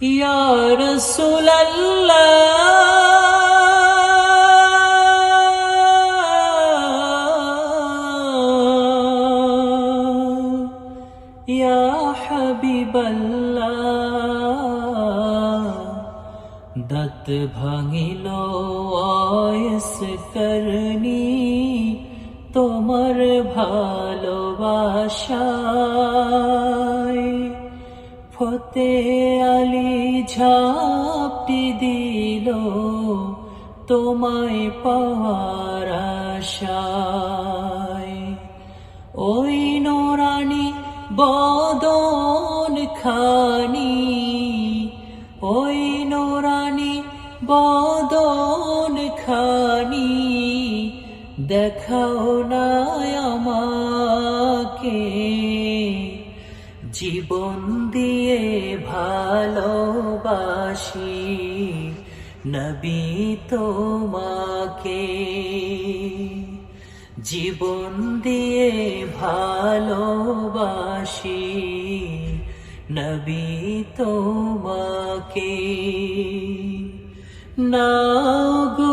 يا رسول الله يا حبيب الله দত ভাঙিল অয়স করনি তোমার ভালোবাসায় ফতে আলি ঝাপটি দিল তোমায় পাওয়ার ওই নোরানি বদন খানি, ওই নোরানি বদন খানি, দেখাও না আমাকে। জীবন দিয়ে ভালোবাসি নবী তোমাকে। জীবন দিয়ে ভালোবাসি নবী তোমাকে। না গো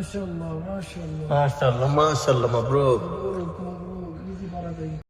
মাশাল্লাহ মাশাল্লাহ মাশাল্লাহ মাশাল্লাহ মাবরুক